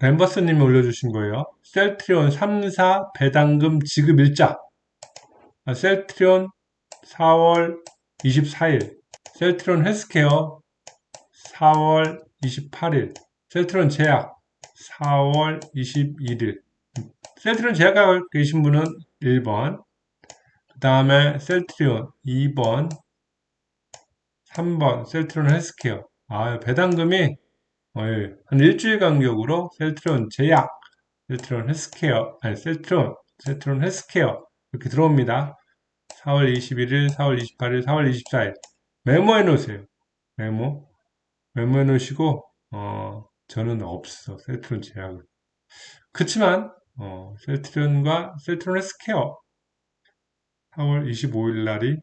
램버스님이 올려주신 거예요. 셀트리온 3사 배당금 지급 일자. 아, 셀트리온 4월 24일. 셀트리온 헬스케어 4월 28일. 셀트리온 제약 4월 21일. 셀트리온 제약가 계신 분은 1번. 그 다음에 셀트리온 2번. 3번 셀트리온 헬스케어. 아, 배당금이 어, 예. 한 일주일 간격으로 셀트론 제약, 셀트론 헬스케어, 아니 셀트론, 셀트론 헬스케어 이렇게 들어옵니다. 4월 21일, 4월 28일, 4월 24일 메모해 놓으세요. 메모 메모해 놓으시고 어, 저는 없어 셀트론 제약은. 그렇지만 어, 셀트론과 셀트론 헬스케어 4월 25일 날이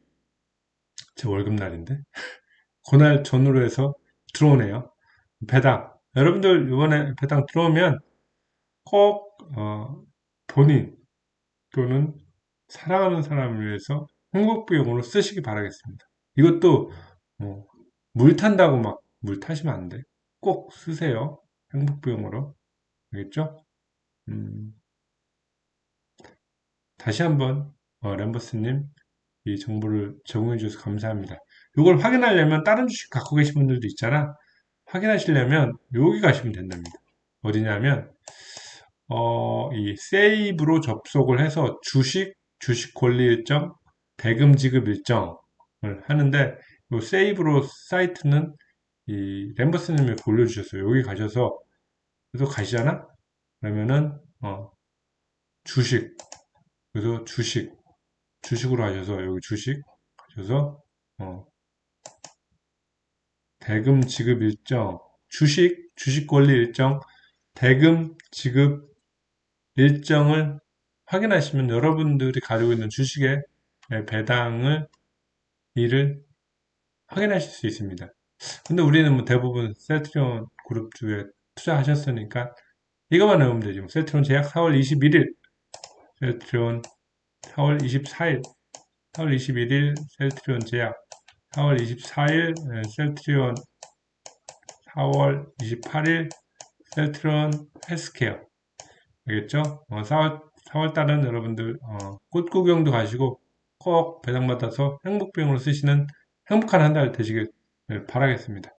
제 월급 날인데 그날 전후로 해서 들어오네요. 배당. 여러분들 이번에 배당 들어오면 꼭 어, 본인 또는 사랑하는 사람을 위해서 행복비용으로 쓰시기 바라겠습니다. 이것도 뭐, 물 탄다고 막 물 타시면 안 돼. 꼭 쓰세요. 행복비용으로. 알겠죠? 음, 다시 한번 어, 램버스님 이 정보를 제공해 주셔서 감사합니다. 이걸 확인하려면 다른 주식 갖고 계신 분들도 있잖아. 확인하시려면 여기 가시면 된답니다. 어디냐면 어, 이 세이브로 접속을 해서 주식, 주식 권리 일정, 대금 지급 일정을 하는데 이 세이브로 사이트는 이 램버스님이 올려주셨어요. 여기 가셔서 그래서 가시잖아? 그러면은 어, 주식 그래서 주식 주식으로 하셔서 여기 주식 가셔서 어, 대금 지급 일정, 주식, 주식 권리 일정, 대금 지급 일정을 확인하시면 여러분들이 가지고 있는 주식의 배당을 일을 확인하실 수 있습니다. 근데 우리는 뭐 대부분 셀트리온 그룹 주에 투자하셨으니까 이것만 외우면 되죠. 뭐 셀트리온 제약 4월 21일, 셀트리온 4월 24일, 4월 21일 셀트리온 제약 4월 24일 셀트리온 4월 28일 셀트리온 헬스케어 알겠죠? 어, 4월, 4월달은 여러분들 어, 꽃 구경도 가시고 꼭 배당받아서 행복비용으로 쓰시는 행복한 한 달 되시길 바라겠습니다.